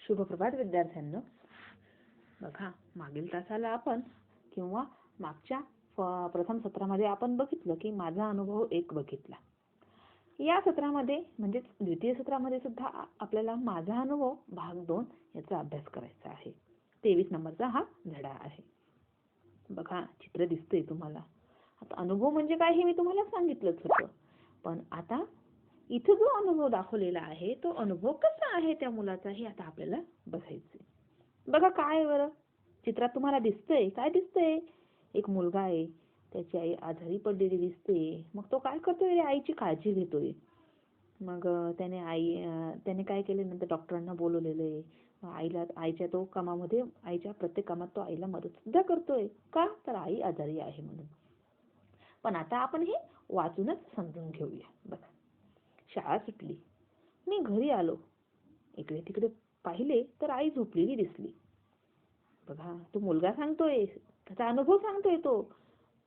शुभप्रभात विद्यार्थ्यांनो. बघा मागील तासाला आपण किंवा मागच्या प्रथम सत्रामध्ये आपण बघितलं की माझा अनुभव एक बघितला. या सत्रामध्ये म्हणजेच द्वितीय सत्रामध्ये सुद्धा आपल्याला माझा अनुभव भाग दोन याचा अभ्यास करायचा आहे. तेवीस नंबरचा हा धडा आहे. बघा चित्र दिसतंय तुम्हाला. आता अनुभव म्हणजे काय हे मी तुम्हाला सांगितलंच होतं. पण आता इथे जो अनुभव दाखवलेला आहे तो अनुभव कसा आहे त्या मुलाचा हे आता आपल्याला बघायचंय. बघा काय बरं? चित्रात तुम्हाला दिसतंय. काय दिसतंय? एक मुलगा आहे. त्याची आई आजारी पडलेली दिसते. मग तो काय करतोय? रे? आईची काळजी घेतोय. मग त्याने आई त्याने काय केले नंतर डॉक्टरांना बोलवलेलं आहे. आईला आईच्या तो कामामध्ये आईच्या प्रत्येक कामात तो आईला मदत सुद्धा करतोय. का? तर आई आजारी आहे म्हणून. पण आता आपण हे वाचूनच समजून घेऊया. बघा. शाळा सुटली. मी घरी आलो. इकडे तिकडे पाहिले तर आई झोपलेली दिसली. बघा तो मुलगा सांगतोय त्याचा अनुभव सांगतोय तो.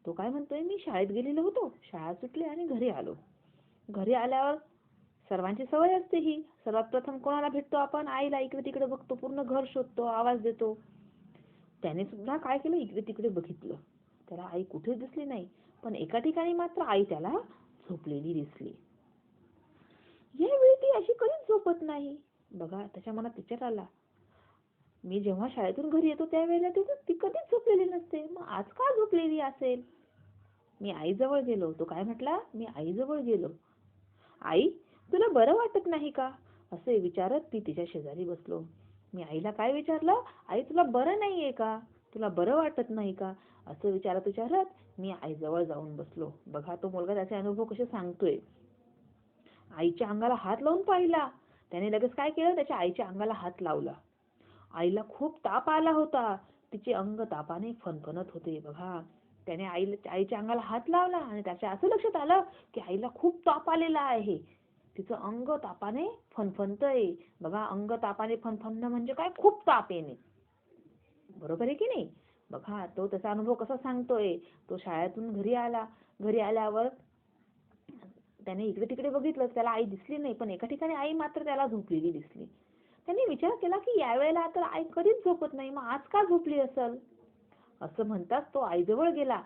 तो काय म्हणतोय मी शाळेत गेलेलो होतो. शाळा सुटली आणि घरी आलो. घरी आल्यावर सर्वांची सवय असते ही. सर्वात प्रथम कोणाला भेटतो आपण? आईला. इकडे तिकडे बघतो पूर्ण घर शोधतो आवाज देतो. त्याने सुद्धा काय केलं? इकडे तिकडे बघितलं. त्याला आई कुठेच दिसली नाही. पण एका ठिकाणी मात्र आई त्याला झोपलेली दिसली. यावेळी ती अशी कधीच झोपत नाही. बघा त्याच्या मनात विचार आला. मी जेव्हा शाळेतून घरी येतो त्यावेळेला ती ती कधीच झोपलेली नसते. मग आज का झोपलेली असेल? मी आईजवळ गेलो. तो काय म्हटला? मी आईजवळ गेलो. आई तुला बरं वाटत नाही का? असे विचारत ती तिच्या शेजारी बसलो. मी आईला काय विचारलं? आई तुला बरं नाहीये का? तुला बरं वाटत नाही का? असं विचारत विचारत मी आईजवळ जाऊन बसलो. बघा तो मुलगा त्याचे अनुभव कसे सांगतोय. आईच्या अंगाला हात लावून पाहिला. त्याने लगेच काय केलं? त्याच्या आईच्या अंगाला हात लावला. आईला खूप ताप आला होता. तिचे अंग तापाने फणफणत होते. बघा त्याने आईला आईच्या अंगाला हात लावला आणि त्याच्या असं लक्षात आलं की आईला खूप ताप आलेला आहे. तिचं अंग तापाने फणफणतंय. बघा अंग तापाने फणफणणं म्हणजे काय? खूप ताप येणे. बरोबर आहे की नाही? बघा तो त्याचा अनुभव कसा सांगतोय? तो शाळेतून घरी आला. घरी आल्यावर त्याने इकडे तिकडे बघितलं त्याला आई दिसली नाही पण एका ठिकाणी आई मात्र त्याला झोपलेली दिसली. त्याने विचार केला की यावेळेला तर आई कधीच झोपत नाही मग आज का झोपली असल? असं म्हणताच तो आईजवळ गेला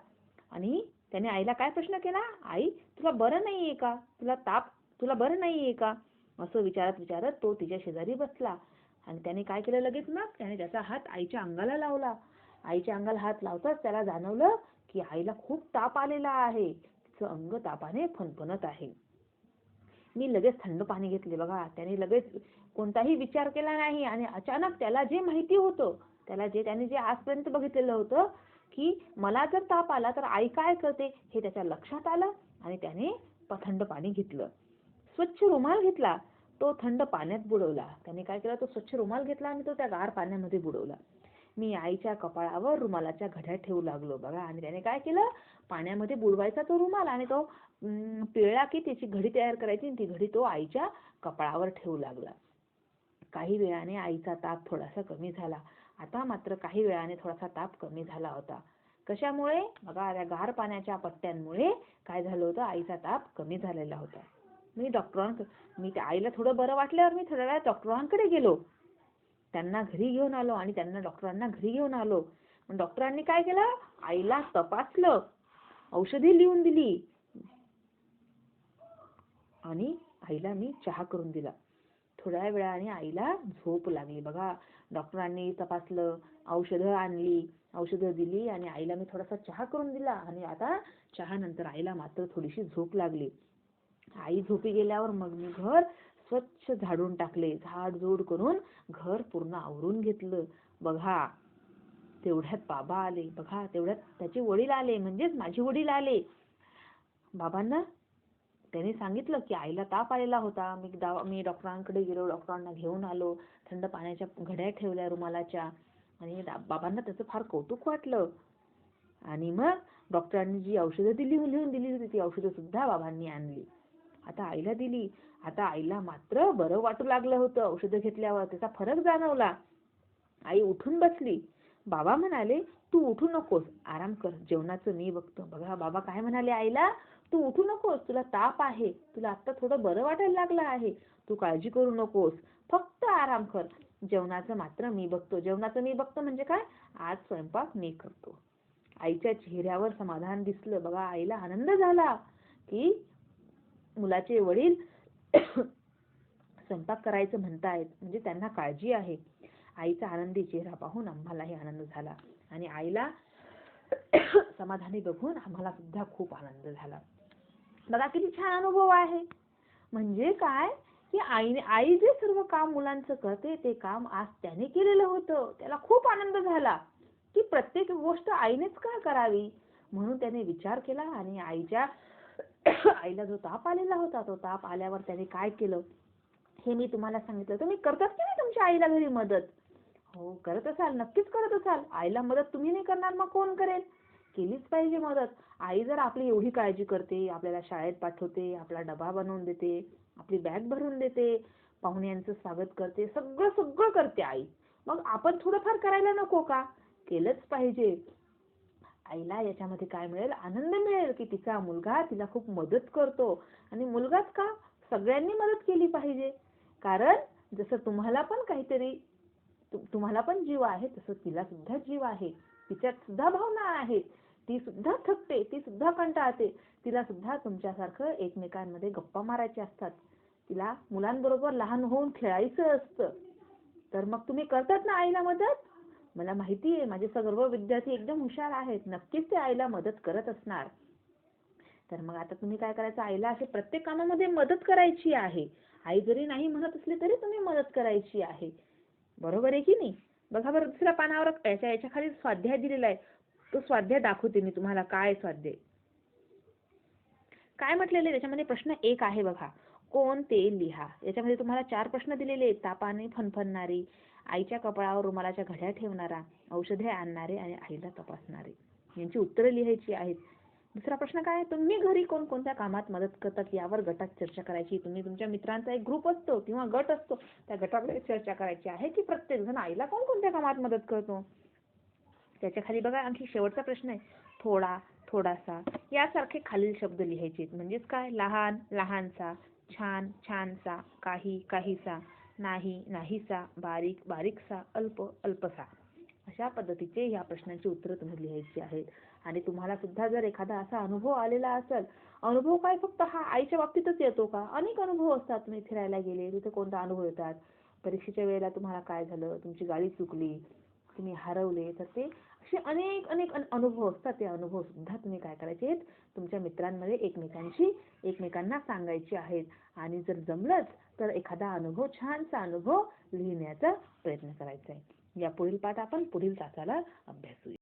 आणि त्याने आईला काय प्रश्न केला? आई तुला बरं नाहीये का? तुला ताप तुला बरं नाहीये का? असं विचारत विचारत तो तिच्या शेजारी बसला आणि त्याने काय केलं लगेच मग त्याने त्याचा हात आईच्या अंगाला लावला. आईच्या अंगाला हात लावताच त्याला जाणवलं की आईला खूप ताप आलेला आहे. तिचं अंग तापाने फणफणत आहे. मी लगेच थंड पाणी घेतले. बघा त्याने लगेच कोणताही विचार केला नाही आणि अचानक त्याला जे माहिती होतं त्याला जे त्याने जे आजपर्यंत बघितलेलं होतं की मला जर ताप आला तर आई काय करते हे त्याच्या लक्षात आलं आणि त्याने थंड पाणी घेतलं. स्वच्छ रुमाल घेतला तो थंड पाण्यात बुडवला. त्याने काय केलं तो स्वच्छ रुमाल घेतला आणि तो त्या गार पाण्यामध्ये बुडवला. मी आईच्या कपाळावर रुमालाच्या घड्या ठेवू लागलो बघा. आणि त्याने काय केलं? पाण्यामध्ये बुडवायचा तो रुमाल आणि तो पिळला की त्याची घडी तयार करायची आणि ती घडी तो आईच्या कपाळावर ठेवू लागला. काही वेळाने आईचा ताप थोडासा कमी झाला. आता मात्र काही वेळाने थोडासा ताप कमी झाला होता. कशामुळे? बघा त्या गार पाण्याच्या पट्ट्यांमुळे काय झालं होतं? आईचा ताप कमी झालेला होता. मी डॉक्टरांक मी त्या आईला थोडं बरं वाटल्यावर मी थोड्या वेळा डॉक्टरांकडे गेलो. त्यांना घरी घेऊन आलो आणि त्यांना डॉक्टरांना घरी घेऊन आलो. डॉक्टरांनी काय केलं? आईला तपासलं. औषधी लिहून दिली. आणि आईला मी चहा करून दिला. थोड्या वेळाने आईला झोप लागली. बघा डॉक्टरांनी तपासलं औषधं आणली औषधं दिली आणि आईला मी थोडासा चहा करून दिला. आणि आता चहा नंतर आईला मात्र थोडीशी झोप लागली. आई झोपी गेल्यावर मग मी घर स्वच्छ झाडून टाकले. झाडझूड करून घर पूर्ण आवरून घेतलं. बघा तेवढ्यात बाबा आले. बघा तेवढ्यात त्याचे वडील आले. म्हणजेच माझे वडील आले. बाबांना त्याने सांगितलं की आईला ताप आलेला होता. मी दावा मी डॉक्टरांकडे गेलो. डॉक्टरांना घेऊन आलो. थंड पाण्याच्या घड्या ठेवल्या रुमालाच्या. आणि बाबांना त्याचं फार कौतुक वाटलं. आणि मग डॉक्टरांनी जी औषधं दिली लिहून दिली होती ती औषधं सुद्धा बाबांनी आणली. आता आईला दिली. आता आईला मात्र बरं वाटू लागलं होतं. औषधं घेतल्यावर त्याचा फरक जाणवला. आई उठून बसली. बाबा म्हणाले तू उठू नकोस. आराम कर. जेवणाचं मी बघतो. बघा बाबा काय म्हणाले आईला? तू उठू नकोस. तुला ताप आहे. तुला आता थोडं बरं वाटायला लागलं आहे. तू काळजी करू नकोस. फक्त आराम कर. जेवणाचं मात्र मी बघतो. जेवणाचं मी बघतो म्हणजे काय? आज स्वयंपाक मी करतो. आईच्या चेहऱ्यावर समाधान दिसलं. बघा आईला आनंद झाला की मुलाचे वडील स्वयंपाक करायचं म्हणतायत म्हणजे त्यांना काळजी आहे. आईचा आनंदी चेहरा पाहून आम्हालाही आनंद झाला. आणि आईला समाधानी बघून आम्हाला सुद्धा खूप आनंद झाला. बघा किती छान अनुभव आहे. म्हणजे काय? की आईने आई जे सर्व काम मुलांचं करते ते काम आज त्याने केलेलं होतं. त्याला खूप आनंद झाला. की प्रत्येक गोष्ट आईनेच का करावी? म्हणून त्याने विचार केला आणि आईच्या आईला जो ताप आलेला होता तो ताप आल्यावर त्याने काय केलं? हे मी तुम्हाला सांगितलं. तुम्ही करतात की नाही तुमच्या आईला घरी मदत? हो करत असाल. नक्कीच करत असाल. आईला मदत तुम्ही नाही करणार मग कोण करेल? केलीच पाहिजे मदत. आई जर आपली एवढी काळजी करते आपल्याला शाळेत पाठवते आपला डबा बनवून देते आपली बॅग भरून देते पाहुण्यांचं स्वागत करते सगळं सगळं करते आई. मग आपण थोडंफार करायला नको का? केलंच पाहिजे. आईला याच्यामध्ये काय मिळेल? आनंद मिळेल की तिचा मुलगा तिला खूप मदत करतो. आणि मुलगाच का? सगळ्यांनी मदत केली पाहिजे. कारण जसं तुम्हाला पण काहीतरी तुम्हाला पण जीव आहे तसं तिला सुद्धा जीव आहे. तिच्यात सुद्धा भावना आहेत. ती सुद्धा थकते ती सुद्धा कंटाळते. तिला सुद्धा तुमच्यासारखं एकमेकांमध्ये गप्पा मारायचे असतात. तिला मुलांबरोबर लहान होऊन खेळायचं असतं. तर मग तुम्ही करतात ना आईला मदत? मला माहिती आहे माझे सर्व विद्यार्थी एकदम हुशार आहेत. नक्कीच ते आईला मदत करत असणार. तर मग आता तुम्ही काय करायचं? आईला असे प्रत्येक कामामध्ये मदत करायची आहे. आई जरी नाही म्हणत असली तरी तुम्ही मदत करायची आहे. बरोबर आहे की नाही? बघा बरं दुसऱ्या पानावर याच्या याच्या खाली स्वाध्याय दिलेला आहे. तो स्वाध्याय दाखवते मी तुम्हाला. काय स्वाध्याय? काय म्हटलेले त्याच्यामध्ये प्रश्न एक आहे बघा. कोण ते लिहा? याच्यामध्ये तुम्हाला चार प्रश्न दिलेले आहेत. तापाने फनफनणारी आईच्या कपाळावर रुमालाच्या घड्या ठेवणारा औषधे आणणारे आणि आईला तपासणारे. यांची उत्तरे लिहायची आहेत. दुसरा प्रश्न काय? तुम्ही घरी कोणकोणत्या कामात मदत करतात? यावर गटात चर्चा करायची. तुम्ही तुमच्या मित्रांचा एक ग्रुप असतो किंवा गट असतो. त्या गटाकडे चर्चा करायची आहे की प्रत्येक जण आईला कोणकोणत्या कामात मदत करतो? त्याच्याखाली बघा आणखी शेवटचा प्रश्न आहे. थोडा थोडासा. यासारखे खालील शब्द लिहायचे म्हणजेच काय? लहान लहानसा छान छानसा काही काहीसा. नाही नाहीसा बारीक बारीकसा अल्प अल्पसा. अशा पद्धतीचे या प्रश्नांची उत्तरं तुम्ही लिहायची आहेत. आणि तुम्हाला सुद्धा जर एखादा असा अनुभव आलेला असेल अनुभव काय फक्त हा आईच्या बाबतीतच येतो का? अनेक अनुभव असतात तुम्ही फिरायला गेले तिथे कोणता अनुभव येतात? परीक्षेच्या वेळेला तुम्हाला काय झालं? तुमची गाडी चुकली तुम्ही हरवले तर ते असे अनेक अनेक अनुभव असतात. ते अनुभव सुद्धा तुम्ही काय करायचे आहेत? तुमच्या मित्रांमध्ये एकमेकांशी एकमेकांना सांगायचे आहेत. आणि जर जमलंच तर एखादा अनुभव छानसा अनुभव लिहिण्याचा प्रयत्न करायचा आहे. या पुढील पाठ आपण पुढील तासाला अभ्यासूया.